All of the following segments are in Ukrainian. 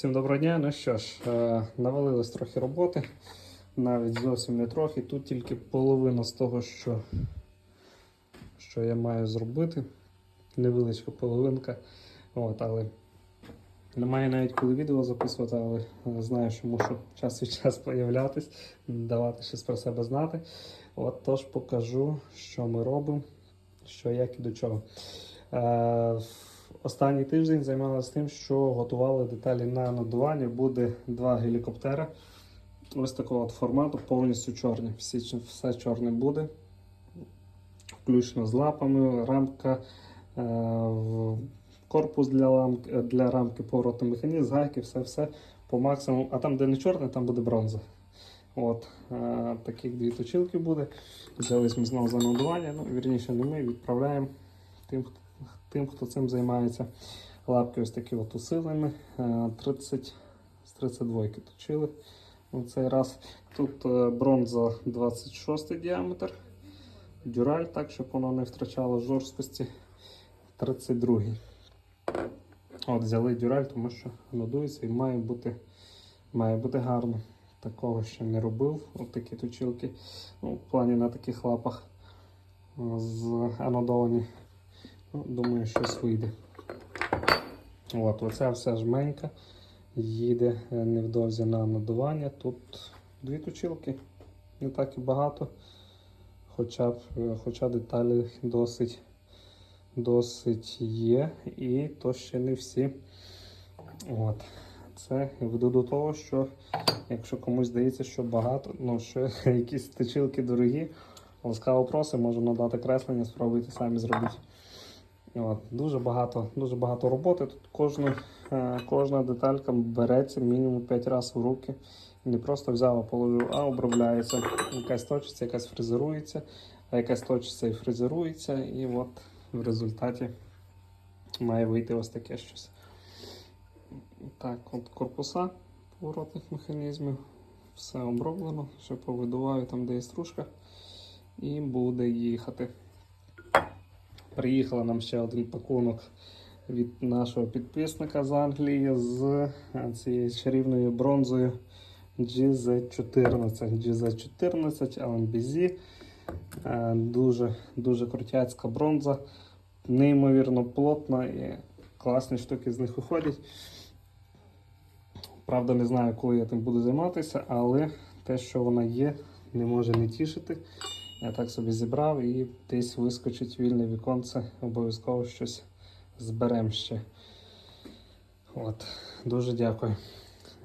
Всім доброго дня. Ну що ж, е, навалилось трохи роботи, навіть зовсім не трохи. Тут тільки половина з того, що, що я маю зробити. Невеличка половинка. От, але немає навіть коли відео записувати, але е, знаю, що мушу час від часу появлятись, давати щось про себе знати. От тож покажу, що ми робимо, що як і до чого. Останній тиждень займалися тим, що готували деталі на надування. Буде два гелікоптера. Ось такого от формату, повністю чорні. Всі, все чорне буде. Включно з лапами, рамка, е, корпус для, ламки, для рамки, поворотний механізм, гайки, все-все по максимуму. А там, де не чорне, там буде бронза. От, е, таких дві точилки буде. Взялись ми знову за надування. Ну, вірніше, не ми відправляємо тим, хто тим, хто цим займається. Лапки ось такі от усилені. Е, 30 з 32 точили. У цей раз тут е, бронза 26 діаметр. Дюраль, так, щоб воно не втрачало жорсткості. 32. От, взяли дюраль, тому що надується і має бути, має бути гарно. Такого ще не робив. От такі точилки. Ну, в плані на таких лапах е, з анодовані. Ну, думаю, щось вийде. От, оця вся жменька їде е, невдовзі на надування. Тут дві точилки, не так і багато, хоча, е, хоча деталі досить, досить є, і то ще не всі. От. Це веду до того, що якщо комусь здається, що багато, ну що якісь точилки дорогі, ласкаво просимо, можу надати креслення, спробуйте самі зробити. От, дуже багато, дуже багато роботи. Тут кожна, е, кожна деталька береться мінімум 5 разів в руки. Не просто взяв, а положив, а обробляється. Якась точиться, якась фрезерується, а якась точиться і фрезерується. І от в результаті має вийти ось таке щось. Так, от корпуса поворотних механізмів. Все оброблено, ще повидуваю там, де є стружка, і буде їхати. Приїхала нам ще один пакунок від нашого підписника з Англії з е, цією чарівною бронзою GZ14. GZ14 LMBZ. Дуже, дуже крутяцька бронза, неймовірно плотна і класні штуки з них виходять. Правда, не знаю, коли я тим буду займатися, але те, що вона є, не може не тішити. Я так собі зібрав і десь вискочить вільне віконце, обов'язково щось зберемо ще. От, Дуже дякую.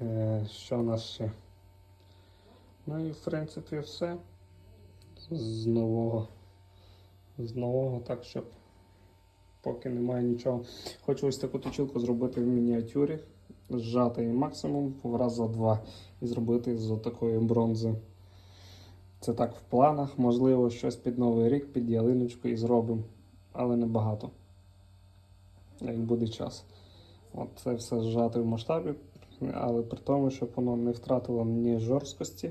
Е, що у нас ще? Ну і в принципі все. З нового. З нового, так, щоб поки немає нічого. Хочу ось таку точилку зробити в мініатюрі, зжати її максимум раз за два і зробити з такої бронзи. Це так в планах, можливо, щось під Новий рік, під ялиночку і зробимо, але не багато. Як буде час. От Це все зжати в масштабі, але при тому, щоб воно не втратило ні жорсткості.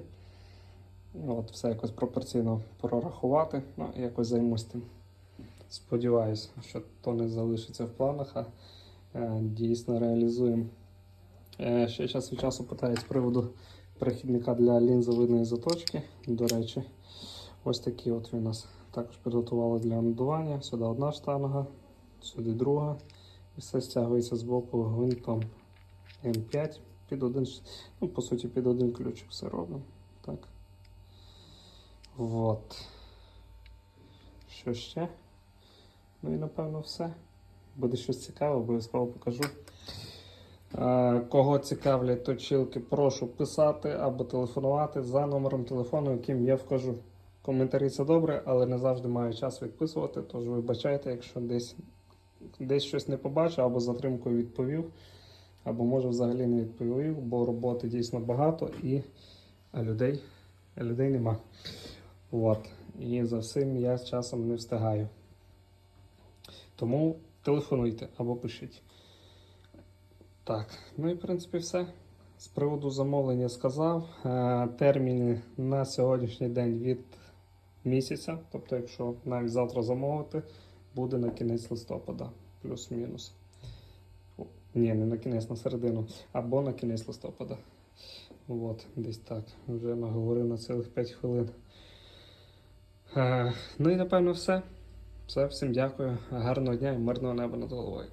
От Все якось пропорційно прорахувати, ну, якось займусь тим. Сподіваюся, що то не залишиться в планах, а е, дійсно реалізуємо. Е, ще час від часу питають з приводу перехідника для лінзовидної заточки. До речі, ось такий от у нас також підготували для надування. Сюди одна штанга, сюди друга. І все стягується з боку гвинтом М5 під один, ну, по суті, під один ключик все робимо. Так. Вот. Що ще? Ну і напевно все. Буде щось цікаве, обов'язково покажу. Е, Кого цікавлять точилки, прошу писати або телефонувати за номером телефону, яким я вкажу. Коментарі це добре, але не завжди маю час відписувати, тож вибачайте, якщо десь, десь щось не побачив або затримкою відповів, або може взагалі не відповів, бо роботи дійсно багато і людей, людей нема. От. І за всім я часом не встигаю. Тому телефонуйте або пишіть. Так, ну і в принципі все. З приводу замовлення сказав. Е, Терміни на сьогоднішній день від місяця. Тобто, якщо навіть завтра замовити, буде на кінець листопада, плюс-мінус. Ні, не на кінець, на середину. Або на кінець листопада. От, десь так. Вже наговорив на цілих 5 хвилин. Е, ну і напевно все. Все, всім дякую. Гарного дня і мирного неба над головою.